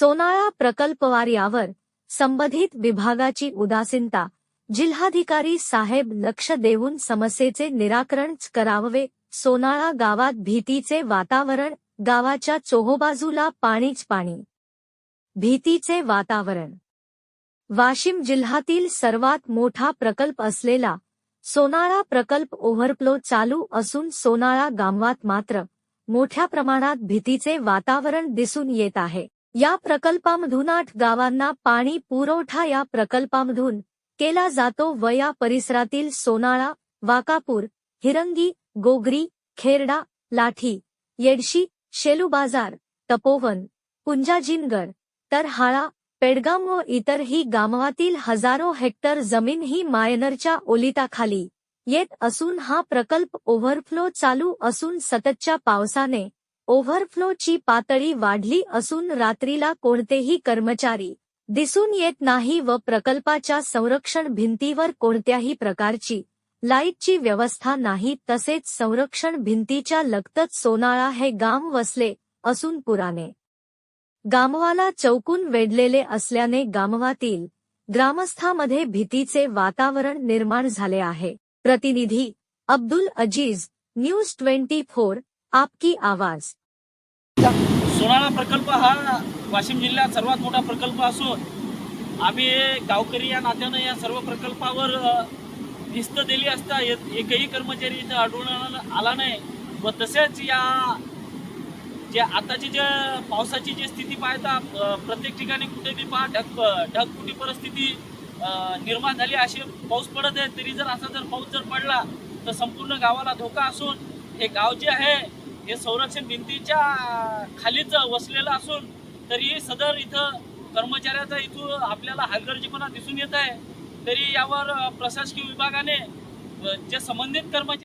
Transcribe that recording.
सोनाळा प्रकल्पवार यावर संबंधित विभागाची उदासीनता. जिल्हाधिकारी साहेब लक्ष देऊन समस्येचे निराकरण करावे. सोनाळा गावात भीतीचे वातावरण गावाच्या चोहोबाजूला पाणीच पाणी. भीतीचे वातावरण. वाशिम जिल्ह्यातील सर्वात मोठा प्रकल्प असलेला सोनाळा प्रकल्प ओव्हरफ्लो चालू असून सोनाळा गावात मात्र मोठ्या प्रमाणात भीतीचे वातावरण दिसून येत आहे. या प्रकल्पामधून आठ गावांना पाणी पुरवठा या प्रकल्पामधून केला जातो व या परिसरातील सोनाळा वाकापूर हिरंगी गोगरी खेरडा लाठी येडशी शेलूबाजार तपोवन पुंजाजिनगड तरहाळा पेडगाम व इतरही गामातील हजारो हेक्टर जमीन ही मायनरच्या ओलिताखाली येत असून हा प्रकल्प ओव्हरफ्लो चालू असून सततच्या पावसाने ओव्हरफ्लोची पातळी वाढली असून रात्रीला कोणतेही कर्मचारी दिसून येत नाही व प्रकल्पाच्या संरक्षण भिंतीवर कोणत्याही प्रकारची लाईटची व्यवस्था नाही तसेच संरक्षण भिंतीच्या लगतच सोनाळा हे गाम वसले असून पुराने. गामवाला चौकून वेढलेले असल्याने गामवातील ग्रामस्थामध्ये भीतीचे वातावरण निर्माण झाले आहे. प्रतिनिधी Abdul Aziz News twenty four आपकी आवाज. सोनाळा प्रकल्प हा वाशिम जिल्ह्यात सर्वात मोठा प्रकल्प असून आम्ही गावकरी या नात्यानं या सर्व प्रकल्पावर अ, दिली असता एकही कर्मचारी इथं आढळून आला- नाही. व तसेच या जे आताची जे पावसाची जी स्थिती पाहता प्रत्येक ठिकाणी कुठे बी पहा ढग ढगफुटी परिस्थिती निर्माण झाली अशी पाऊस पडत आहे. तरी जर असा जर पाऊस जर पडला तर संपूर्ण गावाला धोका असून हे गाव जे आहे हे संरक्षण भिंतीच्या खालीच वसलेलं असून तरी सदर इथं कर्मचाऱ्याचा इथून आपल्याला हलगर्जीपणा दिसून येत आहे. तरी यावर प्रशासकीय विभागाने जे संबंधित कर्मचारी